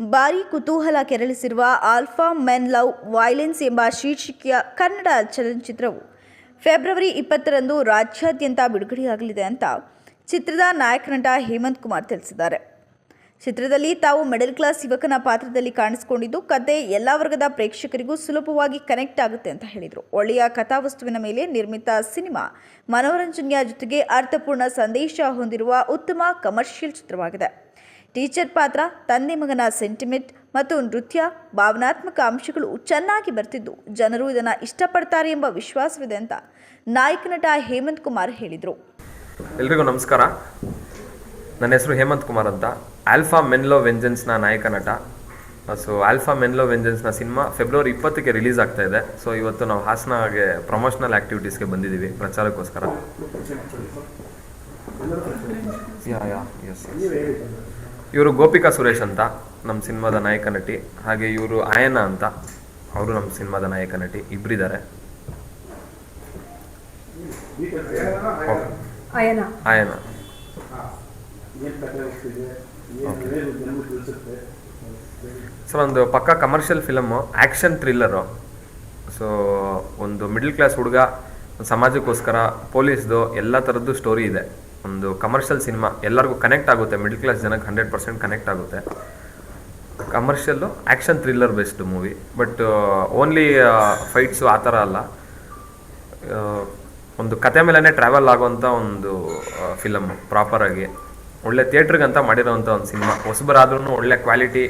ಭಾರಿ ಕುತೂಹಲ ಕೆರಳಿಸಿರುವ ಆಲ್ಫಾ ಮೆನ್ ಲವ್ ವೈಲೆನ್ಸ್ ಎಂಬ ಶೀರ್ಷಿಕೆಯ ಕನ್ನಡ ಚಲನಚಿತ್ರವು ಫೆಬ್ರವರಿ ಇಪ್ಪತ್ತರಂದು ರಾಜ್ಯಾದ್ಯಂತ ಬಿಡುಗಡೆಯಾಗಲಿದೆ ಅಂತ ಚಿತ್ರದ ನಾಯಕ ನಟ ಹೇಮಂತ್ ಕುಮಾರ್ ತಿಳಿಸಿದ್ದಾರೆ. ಚಿತ್ರದಲ್ಲಿ ತಾವು ಮಿಡಲ್ ಕ್ಲಾಸ್ ಯುವಕನ ಪಾತ್ರದಲ್ಲಿ ಕಾಣಿಸಿಕೊಂಡಿದ್ದು, ಕತೆ ಎಲ್ಲ ವರ್ಗದ ಪ್ರೇಕ್ಷಕರಿಗೂ ಸುಲಭವಾಗಿ ಕನೆಕ್ಟ್ ಆಗುತ್ತೆ ಅಂತ ಹೇಳಿದರು. ಒಳ್ಳೆಯ ಕಥಾವಸ್ತುವಿನ ಮೇಲೆ ನಿರ್ಮಿತ ಸಿನಿಮಾ ಮನೋರಂಜನೆಯ ಜೊತೆಗೆ ಅರ್ಥಪೂರ್ಣ ಸಂದೇಶ ಹೊಂದಿರುವ ಉತ್ತಮ ಕಮರ್ಷಿಯಲ್ ಚಿತ್ರವಾಗಿದೆ. ಟೀಚರ್ ಪಾತ್ರ ತಂದೆ ಮಗನ ಸೆಂಟಿಮೆಂಟ್ ಮತ್ತು ನೃತ್ಯ ಭಾವನಾತ್ಮಕ ಅಂಶಗಳು ಚೆನ್ನಾಗಿ ಬರ್ತಿದ್ದು. ಜನರು ಇದನ್ನು ಇಷ್ಟಪಡ್ತಾರೆ ಎಂಬ ವಿಶ್ವಾಸವಿದೆ ಅಂತ ನಾಯಕ ನಟ ಹೇಮಂತ್ ಕುಮಾರ್ ಹೇಳಿದರು. ಎಲ್ರಿಗೂ ನಮಸ್ಕಾರ. ನನ್ನ ಹೆಸರು ಹೇಮಂತ್ ಕುಮಾರ್ ಅಂತ. ಆಲ್ಫಾ ಮೆನ್ಲೋ ವೆಂಜನ್ಸ್ನ ನಾಯಕ ನಟ. ಸೊ ಆಲ್ಫಾ ಮೆನ್ಲೋ ವೆಂಜನ್ಸ್ನ ಸಿನಿಮಾ ಫೆಬ್ರವರಿ ಇಪ್ಪತ್ತಕ್ಕೆ ರಿಲೀಸ್ ಆಗ್ತಾ ಇದೆ. ಸೊ ಇವತ್ತು ನಾವು ಹಾಸನಗೆ ಪ್ರಮೋಷನಲ್ ಆ್ಯಕ್ಟಿವಿಟೀಸ್ಗೆ ಬಂದಿದ್ದೀವಿ ಪ್ರಚಾರಕ್ಕೋಸ್ಕರ. ಯಾ ಯಾ ಎಸ್ ಇವರು ಗೋಪಿಕಾ ಸುರೇಶ್ ಅಂತ ನಮ್ಮ ಸಿನಿಮಾದ ನಾಯಕ ನಟಿ ಹಾಗೆ ಇವರು ಆಯನ ಅಂತ ಅವರು ನಮ್ಮ ಸಿನಿಮಾದ ನಾಯಕ ನಟಿ ಇಬ್ಬರಿದ್ದಾರೆ ಆಯನ. ಆಯನ. ಸರ್ ಒಂದು ಪಕ್ಕ commercial film action thriller so ಒಂದು ಮಿಡ್ಲ್ ಕ್ಲಾಸ್ ಹುಡುಗ ಸಮಾಜಕ್ಕೋಸ್ಕರ ಪೊಲೀಸ್ದು ಎಲ್ಲ ಥರದ್ದು ಸ್ಟೋರಿ ಇದೆ. ಒಂದು ಕಮರ್ಷಿಯಲ್ ಸಿನಿಮಾ ಎಲ್ಲರಿಗೂ ಕನೆಕ್ಟ್ ಆಗುತ್ತೆ ಮಿಡ್ಲ್ ಕ್ಲಾಸ್ ಜನಕ್ಕೆ ಹಂಡ್ರೆಡ್ ಪರ್ಸೆಂಟ್ ಕನೆಕ್ಟ್ ಆಗುತ್ತೆ. Commercial action thriller best movie but only fights ಆ ಥರ ಅಲ್ಲ. ಒಂದು ಕತೆ ಮೇಲೇ ಟ್ರಾವೆಲ್ ಆಗುವಂಥ ಒಂದು ಫಿಲಮ್ ಪ್ರಾಪರಾಗಿ ಒಳ್ಳೆ ಥಿಯೇಟ್ರಿಗಂತ ಮಾಡಿರೋವಂಥ ಒಂದು ಸಿನಿಮಾ ಹೊಸಬರಾದ್ರೂ ಒಳ್ಳೆ ಕ್ವಾಲಿಟಿ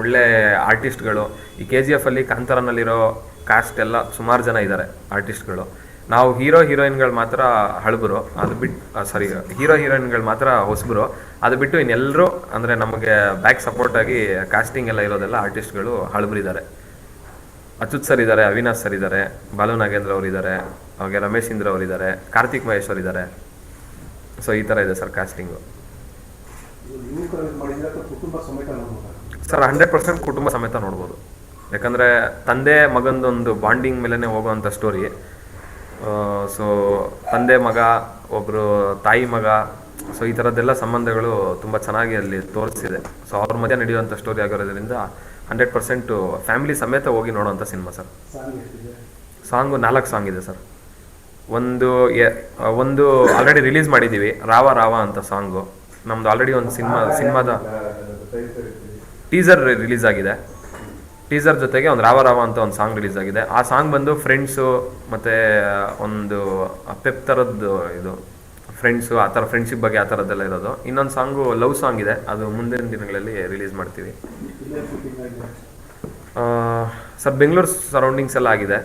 ಒಳ್ಳೆ ಆರ್ಟಿಸ್ಟ್ಗಳು ಈ ಕೆ ಜಿ ಎಫಲ್ಲಿ ಕಾಂತಾರನಲ್ಲಿರೋ ಕಾಸ್ಟ್ ಎಲ್ಲ ಸುಮಾರು ಜನ ಇದ್ದಾರೆ ಆರ್ಟಿಸ್ಟ್ಗಳು ನಾವು ಹೀರೋ, ಹೀರೋಯಿನ್ಗಳು ಮಾತ್ರ ಹಳಬರು. ಅದು ಬಿಟ್ಟು ಸಾರಿ ಹೀರೋ, ಹೀರೋಯಿನ್ಗಳು ಮಾತ್ರ ಹೊಸಬರು. ಅದು ಬಿಟ್ಟು ಇನ್ನೆಲ್ಲರೂ ಅಂದರೆ ನಮಗೆ ಬ್ಯಾಕ್ ಸಪೋರ್ಟ್ ಆಗಿ ಕಾಸ್ಟಿಂಗ್ ಎಲ್ಲ ಇರೋದೆಲ್ಲ ಆರ್ಟಿಸ್ಟ್ಗಳು ಹಳಬರಿದ್ದಾರೆ ಅಚ್ಯುತ್ ಸರ್ ಇದ್ದಾರೆ, ಅವಿನಾಶ್ ಸರ್ ಇದ್ದಾರೆ, ಬಾಲು ನಾಗೇಂದ್ರ ಅವರು ಇದ್ದಾರೆ, ಹಾಗೆ ರಮೇಶ್ ಇಂದ್ರ ಅವರು ಇದ್ದಾರೆ, ಕಾರ್ತಿಕ್ ಮಹೇಶ್ ಇದ್ದಾರೆ. ಸೊ ಈ ಥರ ಇದೆ sir casting sir hundred percent ಕುಟುಂಬ ಸಮೇತ ನೋಡ್ಬೋದು. ಯಾಕಂದರೆ ತಂದೆ ಮಗಂದೊಂದು ಬಾಂಡಿಂಗ್ ಮೇಲೇ ಹೋಗುವಂಥ ಸ್ಟೋರಿ ಸೊ ತಂದೆ ಮಗ ಒಬ್ಬರು ತಾಯಿ ಮಗ ಸೊ ಈ ಥರದ್ದೆಲ್ಲ ಸಂಬಂಧಗಳು ತುಂಬ ಚೆನ್ನಾಗಿ ಅಲ್ಲಿ ತೋರಿಸಿದೆ. ಸೊ ಅವ್ರ ಮಧ್ಯೆ ನಡೆಯುವಂಥ ಸ್ಟೋರಿ ಆಗಿರೋದ್ರಿಂದ ಹಂಡ್ರೆಡ್ ಪರ್ಸೆಂಟು ಫ್ಯಾಮಿಲಿ ಸಮೇತ ಹೋಗಿ ನೋಡೋವಂಥ ಸಿನಿಮಾ ಸರ್ ಸಾಂಗ್ ನಾಲ್ಕು ಸಾಂಗ್ ಇದೆ ಸರ್ ಒಂದು ಎ- ಒಂದು ಆಲ್ರೆಡಿ ರಿಲೀಸ್ ಮಾಡಿದ್ದೀವಿ ರಾವ ರಾವ ಅಂತ ಸಾಂಗು ನಮ್ದು ಆಲ್ರೆಡಿ ಒಂದು ಸಿನಿಮಾ ಸಿನಿಮಾದ ಟೀಸರ್ ರಿಲೀಸ್ ಆಗಿದೆ. ಟೀಸರ್ ಜೊತೆಗೆ ಒಂದು ರಾವ ರಾವ ಅಂತ ಒಂದು ಸಾಂಗ್ ರಿಲೀಸ್ ಆಗಿದೆ. ಆ ಸಾಂಗ್ ಬಂದು ಫ್ರೆಂಡ್ಸು ಮತ್ತು ಒಂದು ಪೆಪ್ ಥರದ್ದು ಇದು. ಫ್ರೆಂಡ್ಸು ಆ ಥರ ಫ್ರೆಂಡ್ಶಿಪ್ ಬಗ್ಗೆ ಆ ಥರದ್ದೆಲ್ಲ ಇರೋದು. ಇನ್ನೊಂದು ಸಾಂಗು ಲವ್ ಸಾಂಗ್ ಇದೆ. ಅದು ಮುಂದಿನ ದಿನಗಳಲ್ಲಿ ರಿಲೀಸ್ ಮಾಡ್ತೀವಿ. ಸರ್ ಬೆಂಗಳೂರು ಸರೌಂಡಿಂಗ್ಸ್ ಎಲ್ಲ ಆಗಿದೆ.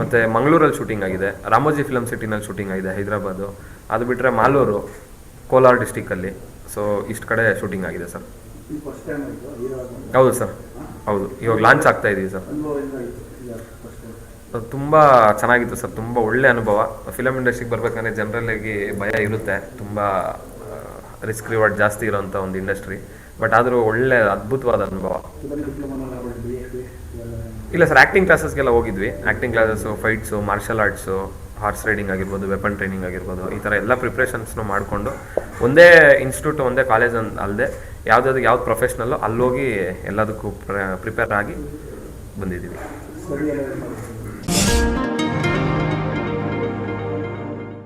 ಮತ್ತು ಮಂಗಳೂರಲ್ಲಿ ಶೂಟಿಂಗ್ ಆಗಿದೆ. ರಾಮೋಜಿ ಫಿಲಮ್ ಸಿಟಿನಲ್ಲಿ ಶೂಟಿಂಗ್ ಆಗಿದೆ ಹೈದರಾಬಾದು. ಅದು ಬಿಟ್ಟರೆ ಮಾಲೂರು ಕೋಲಾರ ಡಿಸ್ಟಿಕ್ಕಲ್ಲಿ ಸೊ ಇಷ್ಟು ಕಡೆ ಶೂಟಿಂಗ್ ಆಗಿದೆ ಸರ್. ಹೌದು ಸರ್. ಹೌದು, ಇವಾಗ ಲಾಂಚ್ ಆಗ್ತಾ ಇದೀವಿ ಸರ್. ತುಂಬ ಚೆನ್ನಾಗಿತ್ತು ಸರ್, ತುಂಬ ಒಳ್ಳೆ ಅನುಭವ. ಫಿಲಮ್ ಇಂಡಸ್ಟ್ರಿಗೆ ಬರ್ಬೇಕಂದ್ರೆ ಆಗಿ ಭಯ ಇರುತ್ತೆ, ತುಂಬ ರಿಸ್ಕ್ ರಿವಾರ್ಡ್ ಜಾಸ್ತಿ ಇರೋಂಥ ಒಂದು ಇಂಡಸ್ಟ್ರಿ ಬಟ್ ಆದರೂ ಒಳ್ಳೆ ಅದ್ಭುತವಾದ ಅನುಭವ. ಇಲ್ಲ ಸರ್ ಆ್ಯಕ್ಟಿಂಗ್ ಕ್ಲಾಸಸ್ಗೆಲ್ಲ ಹೋಗಿದ್ವಿ. Acting classes fights martial arts horse riding ಆಗಿರ್ಬೋದು ವೆಪನ್ ಟ್ರೈನಿಂಗ್ ಆಗಿರ್ಬೋದು, ಈ ಥರ ಎಲ್ಲ ಪ್ರಿಪ್ರೇಷನ್ಸ್ನು ಮಾಡಿಕೊಂಡು, ಒಂದೇ ಇನ್ಸ್ಟಿಟ್ಯೂಟ್ ಒಂದೇ ಕಾಲೇಜ್ ಅಲ್ಲದೆ ಯಾವುದಾದ್ರು ಯಾವ್ದು ಪ್ರೊಫೆಷ್ನಲ್ಲು ಅಲ್ಲೋಗಿ ಎಲ್ಲದಕ್ಕೂ ಪ್ರಿಪೇರ್ ಆಗಿ ಬಂದಿದ್ದೀವಿ.